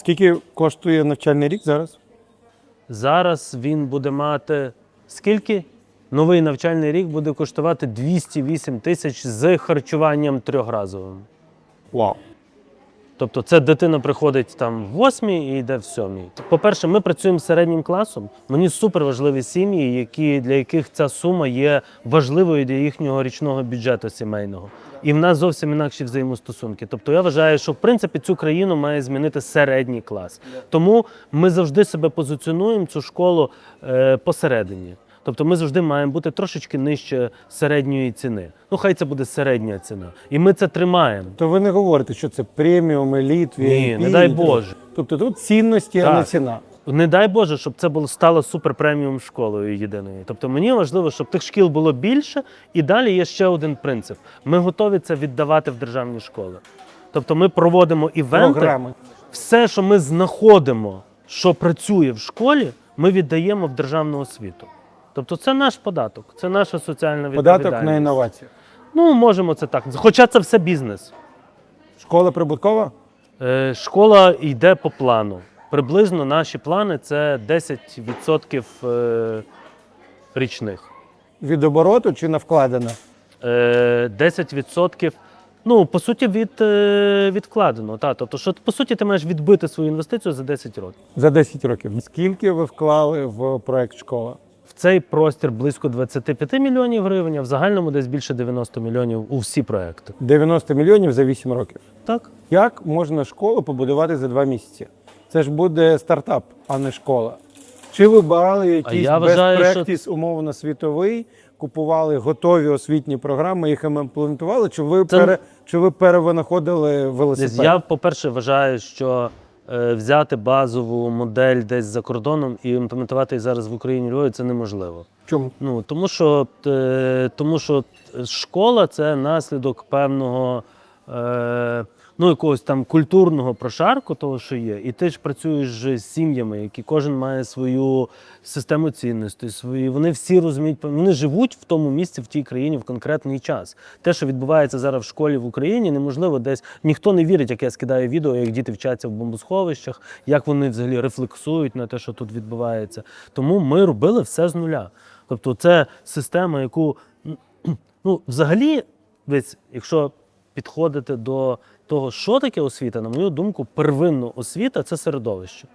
Скільки коштує навчальний рік зараз? Зараз він буде мати скільки? Новий навчальний рік буде коштувати 208 тисяч з харчуванням трьохразовим. Вау. Тобто це дитина приходить там в восьмій і йде в сьомій. По-перше, ми працюємо з середнім класом. Мені супер важливі сім'ї, які, для яких ця сума є важливою для їхнього річного бюджету сімейного. І в нас зовсім інакші взаємостосунки. Тобто я вважаю, що в принципі цю країну має змінити середній клас. Тому ми завжди себе позиціонуємо цю школу е, посередині. Тобто ми завжди маємо бути трошечки нижче середньої ціни. Ну, хай це буде середня ціна. І ми це тримаємо. То ви не говорите, що це преміум, еліт, Ні, не дай Боже. Тобто тут цінності, а не Так. ціна. Не дай Боже, щоб це було стало супер преміум школою єдиною. Тобто мені важливо, щоб тих шкіл було більше, і далі є ще один принцип: ми готові це віддавати в державні школи. Тобто ми проводимо івенти, Програми. все, що ми знаходимо, що працює в школі, ми віддаємо в державну освіту. Тобто це наш податок, це наша соціальна відповідальність. Податок на інновацію. Ну, можемо це так. Хоча це все бізнес. Школа прибуткова? Е, Школа йде по плану. Приблизно наші плани це 10% е, річних. Від обороту чи на вкладено? Е, 10%, ну, по суті, від, е, відкладено. Та. Тобто, що, по суті, ти маєш відбити свою інвестицію за 10 років. За 10 років. Скільки ви вклали в проект школа? Цей простір близько 25 мільйонів гривень, а в загальному десь більше 90 мільйонів у всі проекти. 90 мільйонів за 8 років. Так? Як можна школу побудувати за 2 місяці? Це ж буде стартап, а не школа. Чи ви брали якийсь я вважаю, best що- умовно світовий, купували готові освітні програми, їх імплементували, чи ви, Це- пере, чи ви перевинаходили Десь велосипед? я, по-перше, вважаю, що взяти базову модель десь за кордоном і імплементувати її зараз в Україні Львові це неможливо. Чому? Ну тому що, е, тому що школа це наслідок певного. Е, Ну, якогось там культурного прошарку, того, що є, і ти ж працюєш з сім'ями, які кожен має свою систему цінностей, свої. Вони всі розуміють, вони живуть в тому місці, в тій країні в конкретний час. Те, що відбувається зараз в школі в Україні, неможливо десь ніхто не вірить, як я скидаю відео, як діти вчаться в бомбосховищах, як вони взагалі рефлексують на те, що тут відбувається. Тому ми робили все з нуля. Тобто, це система, яку ну, взагалі, десь, якщо підходити до того, що таке освіта, на мою думку, первинна освіта це середовище.